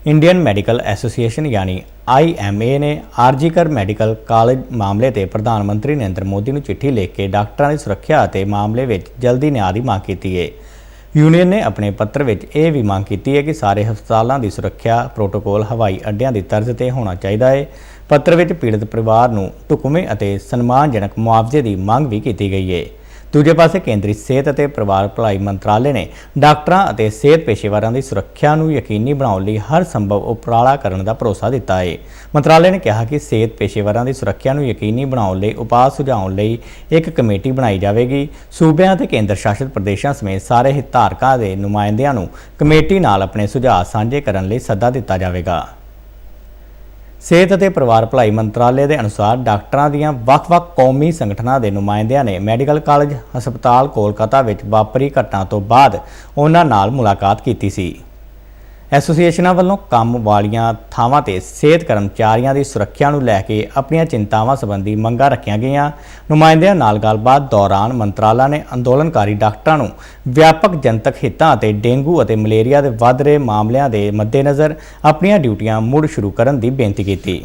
Indian medical association ਯਾਨੀ IMA ਨੇ RG Kar medical college ਮਾਮਲੇ ਤੇ ਪ੍ਰਧਾਨ ਮੰਤਰੀ ਨਰਿੰਦਰ ਮੋਦੀ ਨੂੰ ਚਿੱਠੀ ਲਿਖ ਕੇ ਡਾਕਟਰਾਂ ਦੀ ਸੁਰੱਖਿਆ ਅਤੇ ਮਾਮਲੇ ਵਿੱਚ ਜਲਦੀ ਨਿਆਂ ਦੀ ਮੰਗ ਕੀਤੀ ਹੈ ਯੂਨੀਅਨ ਨੇ ਆਪਣੇ ਪੱਤਰ ਵਿੱਚ ਇਹ ਵੀ ਮੰਗ ਕੀਤੀ ਹੈ ਕਿ ਸਾਰੇ ਹਸਪਤਾਲਾਂ ਦੀ ਸੁਰੱਖਿਆ ਪ੍ਰੋਟੋਕੋਲ ਹਵਾਈ ਅੱਡਿਆਂ ਦੀ ਤਰਜ਼ ਤੇ ਹੋਣਾ ਚਾਹੀਦਾ ਹੈ ਪੱਤਰ ਵਿੱਚ ਪੀੜਤ ਪਰਿਵਾਰ ਨੂੰ ਢੁਕਵੇਂ ਅਤੇ ਸਨਮਾਨਜਨਕ ਮੁਆਵਜ਼ੇ ਦੀ ਮੰਗ ਵੀ ਕੀਤੀ ਗਈ ਹੈ ਦੂਜੇ ਪਾਸੇ ਕੇਂਦਰੀ ਸਿਹਤ ਅਤੇ ਪਰਿਵਾਰ ਭਲਾਈ ਮੰਤਰਾਲੇ ਨੇ ਡਾਕਟਰਾਂ ਅਤੇ ਸਿਹਤ ਪੇਸ਼ੇਵਰਾਂ ਦੀ ਸੁਰੱਖਿਆ ਨੂੰ ਯਕੀਨੀ ਬਣਾਉਣ ਲਈ ਹਰ ਸੰਭਵ ਉਪਰਾਲਾ ਕਰਨ ਦਾ ਭਰੋਸਾ ਦਿੱਤਾ ਹੈ ਮੰਤਰਾਲੇ ਨੇ ਕਿਹਾ ਕਿ ਸਿਹਤ ਪੇਸ਼ੇਵਰਾਂ ਦੀ ਸੁਰੱਖਿਆ ਨੂੰ ਯਕੀਨੀ ਬਣਾਉਣ ਲਈ ਉਪਾਅ ਸੁਝਾਉਣ ਲਈ ਇੱਕ ਕਮੇਟੀ ਬਣਾਈ ਜਾਵੇਗੀ। ਸੂਬਿਆਂ ਅਤੇ ਕੇਂਦਰ ਸ਼ਾਸਿਤ ਪ੍ਰਦੇਸ਼ਾਂ ਸਮੇਤ ਸਾਰੇ ਹਿੱਤਧਾਰਕਾਂ ਦੇ ਨੁਮਾਇੰਦਿਆਂ ਨੂੰ ਕਮੇਟੀ ਨਾਲ ਆਪਣੇ ਸੁਝਾਅ ਸਾਂਝੇ ਕਰਨ ਲਈ ਸੱਦਾ ਦਿੱਤਾ ਜਾਵੇਗਾ। ਸਿਹਤ ਅਤੇ ਪਰਿਵਾਰ ਭਲਾਈ ਮੰਤਰਾਲੇ ਦੇ ਅਨੁਸਾਰ ਡਾਕਟਰਾਂ ਦੀਆਂ ਵੱਖ-ਵੱਖ ਕੌਮੀ ਸੰਗਠਨਾਂ ਦੇ ਨੁਮਾਇੰਦਿਆਂ ਨੇ ਮੈਡੀਕਲ ਕਾਲਜ, ਹਸਪਤਾਲ ਕੋਲਕਾਤਾ ਵਿੱਚ ਵਾਪਰੀ ਘਟਨਾ ਤੋਂ ਬਾਅਦ ਉਹਨਾਂ ਨਾਲ ਮੁਲਾਕਾਤ ਕੀਤੀ ਸੀ। ਐਸੋਸੀਏਸ਼ਨਾਂ ਵੱਲੋਂ ਕੰਮ ਵਾਲੀਆਂ ਥਾਵਾਂ ਤੇ ਸਿਹਤ ਕਰਮਚਾਰੀਆਂ ਦੀ ਸੁਰੱਖਿਆ ਨੂੰ ਲੈ ਕੇ ਆਪਣੀਆਂ ਚਿੰਤਾਵਾਂ ਸੰਬੰਧੀ ਮੰਗਾਂ ਰੱਖੀਆਂ ਗਈਆਂ। ਨੁਮਾਇੰਦਿਆਂ ਨਾਲ ਗੱਲਬਾਤ ਦੌਰਾਨ ਮੰਤਰਾਲਾ ਨੇ ਅੰਦੋਲਨਕਾਰੀ ਡਾਕਟਰਾਂ ਨੂੰ ਵਿਆਪਕ ਜਨਤਕ ਹਿੱਤਾਂ ਅਤੇ ਡੇਂਗੂ ਅਤੇ ਮਲੇਰੀਆ ਦੇ ਵੱਧ ਰਹੇ ਮਾਮਲਿਆਂ ਦੇ ਮੱਦੇਨਜ਼ਰ ਆਪਣੀਆਂ ਡਿਊਟੀਆਂ ਮੁੜ ਸ਼ੁਰੂ ਕਰਨ ਦੀ ਬੇਨਤੀ ਕੀਤੀ।